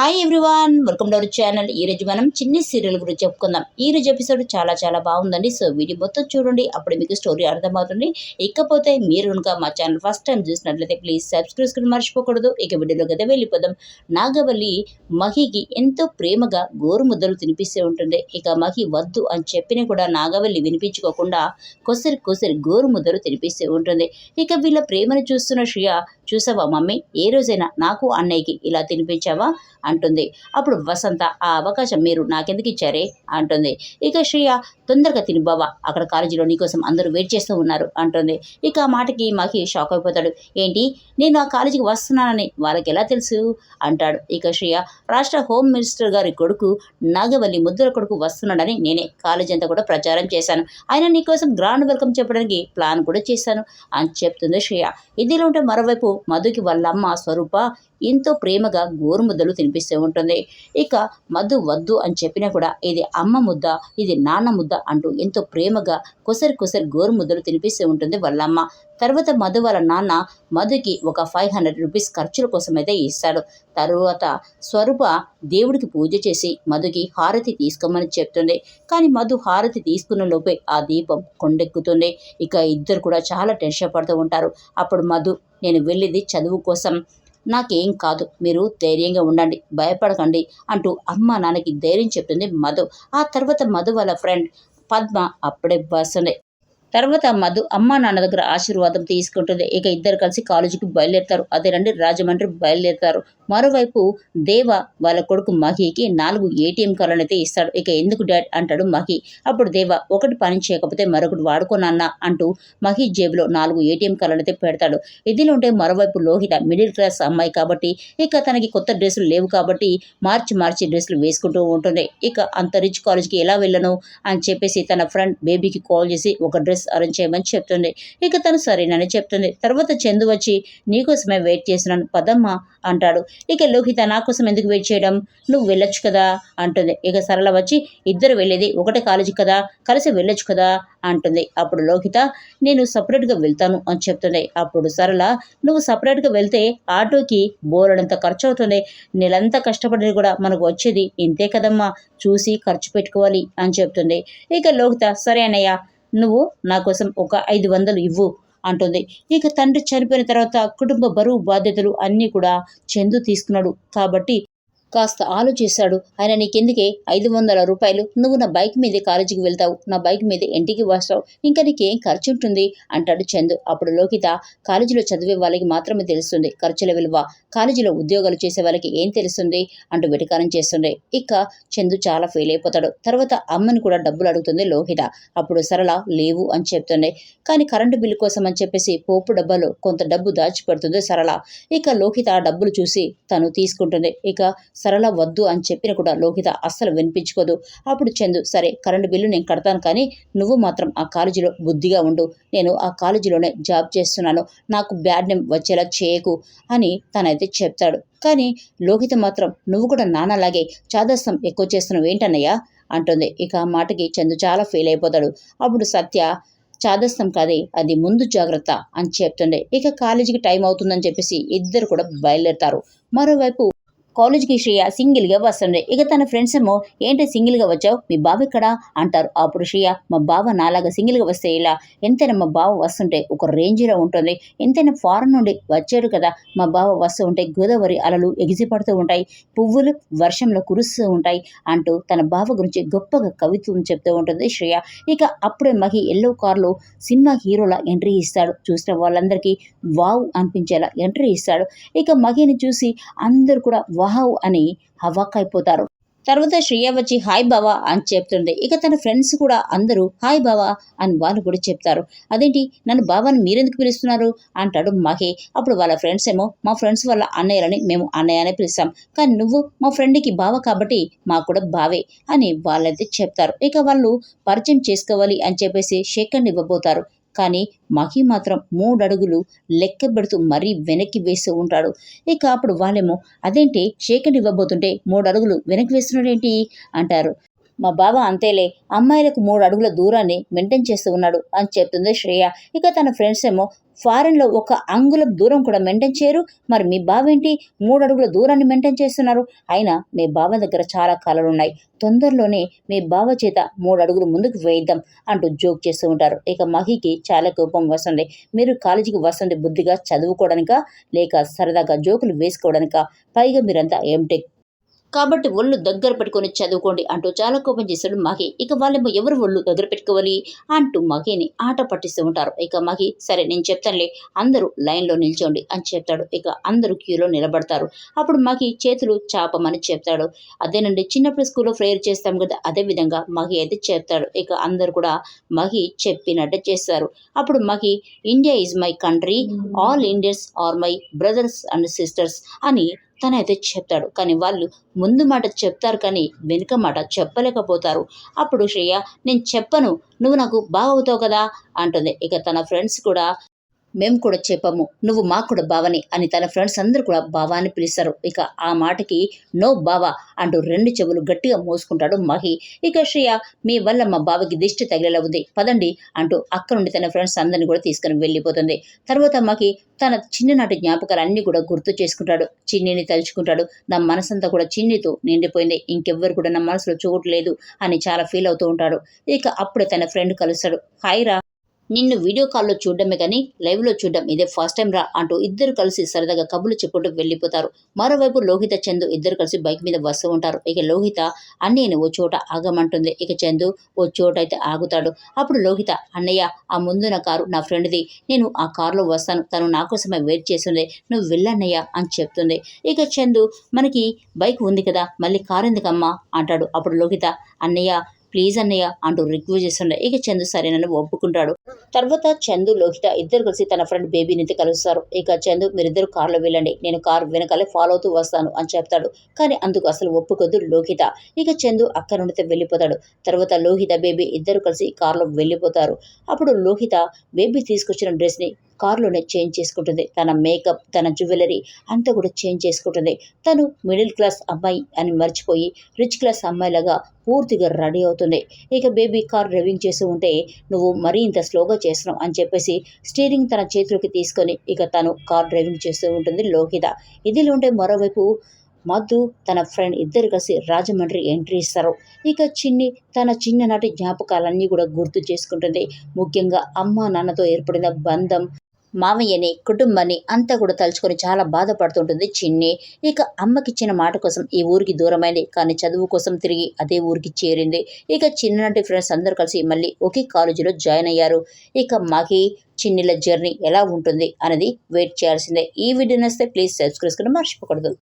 Hi everyone welcome to our channel ఈ రోజు మనం చిన్ని సీరియల్ గురించి చెప్పుకుందాం. ఈరోజు ఎపిసోడ్ చాలా చాలా బాగుందండి. సో వీడియో మొత్తం చూడండి. అప్పుడు మీకు స్టోరీ అర్థమవుతుంది. ఇకపోతే మీరు కనుక మా ఛానల్ ఫస్ట్ టైం చూసినట్లయితే ప్లీజ్ సబ్స్క్రైబ్ చేసుకుని మర్చిపోకూడదు. ఇక వీడియోలోకి అయితే వెళ్ళిపోదాం. నాగవల్లి మహికి ఎంతో ప్రేమగా గోరు ముద్దలు తినిపిస్తూ ఉంటుంది. ఇక మహి వద్దు అని చెప్పినా కూడా నాగవల్లి వినిపించుకోకుండా కొసరి కొసరి గోరు ముద్దలు తినిపిస్తూ ఉంటుంది. ఇక వీళ్ళ ప్రేమను చూస్తున్న శ్రియ చూసావా మమ్మీ? ఏ రోజైనా నాకు అన్నయ్యకి ఇలా తినిపించావా? అంటుంది. అప్పుడు వసంత ఆ అవకాశం మీరు నాకెందుకు ఇచ్చారే? అంటుంది. ఇక శ్రేయ తొందరగా తిని బావా. అక్కడ కాలేజీలో నీకోసం అందరూ వెయిట్ చేస్తూ ఉన్నారు. అంటుంది. ఇక ఆ మాటకి మాకి షాక్ అయిపోతాడు. ఏంటి? నేను ఆ కాలేజీకి వస్తున్నానని వాళ్ళకి ఎలా తెలుసు? అంటాడు. ఇక శ్రేయ రాష్ట్ర హోమ్ మినిస్టర్ గారి కొడుకు నాగవల్లి ముద్దుల కొడుకు వస్తున్నాడని నేనే కాలేజీ అంతా కూడా ప్రచారం చేశాను. ఆయన నీకోసం గ్రాండ్ వెల్కమ్ చెప్పడానికి ప్లాన్ కూడా చేశాను అని చెప్తుంది శ్రేయ. ఇదిలో ఉంటే మరోవైపు మధుకి వాళ్ళమ్మ స్వరూప ఎంతో ప్రేమగా గోరుముద్దలు తినిపిస్తూ ఉంటుంది. ఇక మధు వద్దు అని చెప్పినా కూడా ఇది అమ్మ ముద్ద ఇది నాన్న ముద్ద అంటూ ఎంతో ప్రేమగా కొసరి కొసరి గోరుముద్దలు తినిపిస్తూ ఉంటుంది వాళ్ళమ్మ. తర్వాత మధు వాళ్ళ నాన్న మధుకి ఒక ఫైవ్ హండ్రెడ్ రూపీస్ ఖర్చుల కోసం అయితే ఇస్తాడు. తరువాత స్వరూప దేవుడికి పూజ చేసి మధుకి హారతి తీసుకోమని చెప్తుంది. కానీ మధు హారతి తీసుకున్న లోపే ఆ దీపం కొండెక్కుతుంది. ఇక ఇద్దరు కూడా చాలా టెన్షన్ పడుతూ ఉంటారు. అప్పుడు మధు నేను వెళ్ళేది చదువు కోసం. నాకేం కాదు మీరు ధైర్యంగా ఉండండి భయపడకండి అంటూ అమ్మ నాన్నకి ధైర్యం చెప్తుంది మధు. ఆ తర్వాత మధు వాళ్ళ ఫ్రెండ్ పద్మ అప్పుడే వస్తుంది తర్వాత మధు అమ్మ నాన్న దగ్గర ఆశీర్వాదం తీసుకుంటుంది. ఇక ఇద్దరు కలిసి కాలేజీకి బయలుదేరుతారు. అదేనండి రాజమండ్రి బయలుదేరుతారు. మరోవైపు దేవ వాళ్ళ కొడుకు మహికి నాలుగు ఏటీఎం కార్డులు అయితే ఇస్తాడు. ఇక ఎందుకు డాడ్ అంటాడు మహి. అప్పుడు దేవ ఒకటి పని చేయకపోతే మరొకటి వాడుకోనన్నా అంటూ మహి జేబులో నాలుగు ఏటీఎం కార్డులు అయితే పెడతాడు. ఇదిలో ఉంటే మరోవైపు లోహిత మిడిల్ క్లాస్ అమ్మాయి కాబట్టి ఇక తనకి కొత్త డ్రెస్సులు లేవు కాబట్టి మార్చి మార్చి డ్రెస్సులు వేసుకుంటూ ఉంటుంది. ఇక అంత రిచ్ కాలేజ్కి ఎలా వెళ్ళను అని చెప్పేసి తన ఫ్రెండ్ బేబీకి కాల్ చేసి ఒక డ్రెస్ అరేంజ్ చేయమని చెప్తుంది. ఇక తను సరేనని చెప్తుంది. తర్వాత చందు వచ్చి నీకోసమే వెయిట్ చేసినాను పదమ్మ అంటాడు. ఇక లోహిత నా కోసం ఎందుకు వెయిట్ చేయడం? నువ్వు వెళ్ళొచ్చు కదా అంటుంది. ఇక సరళ వచ్చి ఇద్దరు వెళ్ళేది ఒకటే కాలేజీ కదా కలిసి వెళ్ళొచ్చు కదా అంటుంది. అప్పుడు లోహిత నేను సపరేట్గా వెళ్తాను అని చెప్తుంది. అప్పుడు సరళ నువ్వు సపరేట్గా వెళ్తే ఆటోకి బోలెడంత ఖర్చు అవుతుంది. నెలంతా కష్టపడేది కూడా మనకు వచ్చేది ఇంతే కదమ్మా చూసి ఖర్చు పెట్టుకోవాలి అని చెప్తుంది. ఇక లోహిత సరే అన్నయ్య నువ్వు నా కోసం ఒక ఐదు వందలు ఇవ్వు అంటుంది. ఇక తండ్రి చనిపోయిన తర్వాత కుటుంబ బరువు బాధ్యతలు అన్నీ కూడా చందు తీసుకున్నాడు. కాబట్టి కాస్త ఆలోచిస్తాడు. ఆయన నీకెందుకే? ఐదు వందల రూపాయలు. నువ్వు నా బైక్ మీద కాలేజీకి వెళ్తావు. నా బైక్ మీద ఇంటికి వస్తావు. ఇంకా నీకేం ఖర్చు ఉంటుంది అంటాడు చందు. అప్పుడు లోకిత కాలేజీలో చదివే వాళ్ళకి మాత్రమే తెలుస్తుంది ఖర్చుల విలువ. కాలేజీలో ఉద్యోగాలు చేసే వాళ్ళకి ఏం తెలుస్తుంది? అంటూ వెటకారం చేస్తుంది ఇక చందు చాలా ఫెయిల్ అయిపోతాడు. తర్వాత అమ్మని కూడా డబ్బులు అడుగుతుంది లోహిత అప్పుడు సరళ లేవు అని చెప్తుంది కానీ కరెంటు బిల్లు కోసం అని చెప్పేసి పోపు డబ్బాలో కొంత డబ్బు దాచిపెడుతుంది సరళ. ఇక లోహిత ఆ డబ్బులు చూసి తను తీసుకుంటుంది ఇక సరళ వద్దు అని చెప్పిన కూడా లోహిత అస్సలు వినిపించుకోదు. అప్పుడు చందు సరే కరెంటు బిల్లు నేను కడతాను కానీ నువ్వు మాత్రం ఆ కాలేజీలో బుద్ధిగా ఉండు. నేను ఆ కాలేజీలోనే జాబ్ చేస్తున్నాను. నాకు బ్యాడ్ నేమ్ వచ్చేలా చేయకు అని తనైతే చెప్తాడు. కానీ లోహిత మాత్రం నువ్వు కూడా నాన్నలాగే చాదస్తం ఎక్కువ చేస్తున్నావు ఏంటన్నయ్యా? అంటుంది. ఇక ఆ మాటకి చందు చాలా ఫీల్ అయిపోతాడు. అప్పుడు సత్య చాదస్తం కాదే అది ముందు జాగ్రత్త అని చెప్తుండే. ఇక కాలేజీకి టైం అవుతుందని చెప్పేసి ఇద్దరు కూడా బయలుదేరుతారు. మరోవైపు కాలేజ్కి శ్రేయ సింగిల్గా వస్తుంది. ఇక తన ఫ్రెండ్స్ ఏమో ఏంటి సింగిల్గా వచ్చావు? మీ బావ ఇక్కడ అంటారు. అప్పుడు శ్రేయ మా బావ నాలాగా సింగిల్గా వస్తే ఇలా ఎంతైనా మా బావ వస్తుంటే ఒక రేంజ్లో ఉంటుంది. ఎంతైనా ఫారెన్ నుండి వచ్చాడు కదా మా బావ వస్తూ ఉంటే గోదావరి అలలు ఎగిసిపడుతూ ఉంటాయి పువ్వులు వర్షంలో కురుస్తూ ఉంటాయి అంటూ తన బావ గురించి గొప్పగా కవిత్వం చెప్తూ ఉంటుంది శ్రేయ. ఇక అప్పుడే మహి ఎల్లో కార్లో సినిమా హీరోలా ఎంట్రీ ఇస్తాడు. చూసిన వాళ్ళందరికీ వావ్ అనిపించేలా ఎంట్రీ ఇస్తాడు. ఇక మహిని చూసి అందరూ కూడా వావ్ అని హవాక్కైపోతారు తర్వాత శ్రేయ వచ్చి హాయ్ బావా అని చెప్తుంది ఇక తన ఫ్రెండ్స్ కూడా అందరూ హాయ్ బావా అని వాళ్ళు కూడా చెప్తారు. అదేంటి? నన్ను బావాని మీరెందుకు పిలుస్తున్నారు? అంటాడు మహే. అప్పుడు వాళ్ళ ఫ్రెండ్స్ ఏమో మా ఫ్రెండ్స్ వాళ్ళ అన్నయ్యలని మేము అన్నయ్య అని పిలుస్తాం. కానీ నువ్వు మా ఫ్రెండ్కి బావ కాబట్టి మాకు కూడా బావే అని వాళ్ళైతే చెప్తారు. ఇక వాళ్ళు పరిచయం చేసుకోవాలి అని చెప్పేసి షేక్ హ్యాండ్ ఇవ్వబోతారు. కానీ మహి మాత్రం మూడు అడుగులు లెక్క పెడుతూ మరీ వెనక్కి వేస్తూ ఉంటాడు. ఇక అప్పుడు వాళ్ళేమో అదేంటి? షేకండ్ ఇవ్వబోతుంటే మూడు అడుగులు వెనక్కి వేస్తున్నాడేంటి? అంటారు. మా బావ అంతేలే అమ్మాయిలకు మూడు అడుగుల దూరాన్ని మెయింటైన్ చేస్తూ ఉన్నాడు అని చెప్తుంది శ్రేయ. ఇక తన ఫ్రెండ్స్ ఏమో ఫారెన్లో ఒక అంగుళం దూరం కూడా మెయింటైన్ చేయరు. మరి మీ బావ ఏంటి మూడు అడుగుల దూరాన్ని మెయింటైన్ చేస్తున్నారు. అయినా మీ బావ దగ్గర చాలా కళలు ఉన్నాయి తొందరలోనే మీ బావ చేత మూడు అడుగులు ముందుకు వేయిద్దాం అంటూ జోక్ చేస్తూ ఉంటారు. ఇక మహికి చాలా కోపం వస్తుంది. మీరు కాలేజీకి వస్తుంది బుద్ధిగా చదువుకోవడానికా? లేక సరదాగా జోకులు వేసుకోవడానిక? పైగా మీరంతా ఎంటెక్ కాబట్టి ఒళ్ళు దగ్గర పెట్టుకొని చదువుకోండి అంటూ చాలా కోపం చేశాడు మహి. ఇక వాళ్ళేమో ఎవరు ఒళ్ళు దగ్గర పెట్టుకోవాలి అంటూ మహిని ఆట పట్టిస్తూ ఉంటారు. ఇక మహి సరే నేను చెప్తానులే అందరూ లైన్లో నిల్చోండి అని చెప్తాడు. ఇక అందరూ క్యూలో నిలబడతారు. అప్పుడు మహి చేతులు చాపమని చెప్తాడు. అదేనండి చిన్నప్పుడు స్కూల్లో ప్రేయర్ చేస్తాం కదా అదే విధంగా మహి అయితే చెప్తాడు. ఇక అందరు కూడా మహి చెప్పినట్టే చేస్తారు. అప్పుడు Mahi India is my country all Indians are my brothers and sisters అని తనైతే చెప్తాడు. కానీ వాళ్ళు ముందు మాట చెప్తారు కానీ వెనుక మాట చెప్పలేకపోతారు. అప్పుడు శ్రేయ నేను చెప్పను. నువ్వు నాకు బాగవుతావు కదా అంటుంది. ఇక తన ఫ్రెండ్స్ కూడా మేము కూడా చెప్పాము నువ్వు మా కూడా బావని అని తన ఫ్రెండ్స్ అందరూ కూడా బావా అని పిలుస్తారు. ఇక ఆ మాటకి నో బావా అంటూ రెండు చెవులు గట్టిగా మోసుకుంటాడు మహి. ఇక శ్రేయ మీ వల్ల మా బావకి దిష్టి తగిలేలా ఉంది పదండి అంటూ అక్క నుండి తన ఫ్రెండ్స్ అందరిని కూడా తీసుకుని వెళ్ళిపోతుంది. తర్వాత మహి తన చిన్ననాటి జ్ఞాపకాలన్నీ కూడా గుర్తు చేసుకుంటాడు. చిన్నిని తలుచుకుంటాడు. నా మనసంతా కూడా చిన్నితో నిండిపోయింది. ఇంకెవ్వరు కూడా నా మనసులో చోటు లేదు అని చాలా ఫీల్ అవుతూ ఉంటాడు. ఇక అప్పుడే తన ఫ్రెండ్ కలుస్తాడు. హాయ్ రా నిన్ను వీడియో కాల్లో చూడడమే కానీ లైవ్లో చూడడం ఇదే ఫస్ట్ టైం రా అంటూ ఇద్దరు కలిసి సరదాగా కబులు చెప్పుకుంటూ వెళ్ళిపోతారు. మరోవైపు లోహిత చందు ఇద్దరు కలిసి బైక్ మీద వస్తూ ఉంటారు. ఇక లోహిత అన్నయ్యని ఓ చోట ఆగమంటుంది. ఇక చందు ఓ చోట అయితే ఆగుతాడు. అప్పుడు లోహిత అన్నయ్య ఆ ముందున కారు నా ఫ్రెండ్ది నేను ఆ కారులో వస్తాను. తను నా కోసమే వెయిట్ చేస్తుంది. నువ్వు వెళ్ళన్నయ్య అని చెప్తుంది. ఇక చందు మనకి బైక్ ఉంది కదా. మళ్ళీ కారు ఎందుకమ్మా? అంటాడు. అప్పుడు లోహిత అన్నయ్య ప్లీజ్ అన్నయ్య అంటూ రిక్వెస్ట్ చేస్తుండే. ఇక చందు సరేనని ఒప్పుకుంటాడు. తర్వాత చందు లోహిత ఇద్దరు కలిసి తన ఫ్రెండ్ బేబీని కలుస్తారు. ఇక చందు మీరిద్దరు కారులో వెళ్ళండి. నేను కారు వెనకాలే ఫాలో అవుతూ వస్తాను అని చెప్తాడు. కానీ అందుకు అసలు ఒప్పుకోదు లోహిత. ఇక చందు అక్కడ నుండి వెళ్ళిపోతాడు. తర్వాత లోహిత బేబీ ఇద్దరు కలిసి కారులో వెళ్ళిపోతారు. అప్పుడు లోహిత బేబీ తీసుకొచ్చిన డ్రెస్ని కారులోనే చేంజ్ చేసుకుంటుంది. తన మేకప్ తన జ్యువెలరీ అంతా కూడా చేంజ్ చేసుకుంటుంది. తను మిడిల్ క్లాస్ అమ్మాయి అని మర్చిపోయి రిచ్ క్లాస్ అమ్మాయిలాగా పూర్తిగా రెడీ అవుతుంది. ఇక బేబీ కార్ డ్రైవింగ్ చేస్తూ ఉంటే నువ్వు మరీ ఇంత స్లోగా చేస్తున్నావు అని చెప్పేసి స్టీరింగ్ తన చేతిలోకి తీసుకొని ఇక తను కార్ డ్రైవింగ్ చేస్తూ ఉంటుంది లోహిత. ఇదిలో ఉంటే మరోవైపు మధు తన ఫ్రెండ్ ఇద్దరు కలిసి రాజమండ్రి ఎంట్రీ ఇస్తారు. ఇక చిన్ని తన చిన్ననాటి జ్ఞాపకాలన్నీ కూడా గుర్తు చేసుకుంటుంది. ముఖ్యంగా అమ్మ నాన్నతో ఏర్పడిన బంధం మామయ్యని కుటుంబాన్ని అంతా కూడా తలుచుకొని చాలా బాధపడుతుంటుంది చిన్ని. ఇక అమ్మకిచ్చిన మాట కోసం ఈ ఊరికి దూరమైంది. కానీ చదువు కోసం తిరిగి అదే ఊరికి చేరింది. ఇక చిన్ననాటి ఫ్రెండ్స్ అందరూ కలిసి మళ్ళీ ఒకే కాలేజీలో జాయిన్ అయ్యారు. ఇక మాకి చిన్నిల జర్నీ ఎలా ఉంటుంది అనేది వెయిట్ చేయాల్సిందే. ఈ వీడియో నస్తే ప్లీజ్ సబ్స్క్రైబ్ చేసుకుని మర్చిపోకూడదు.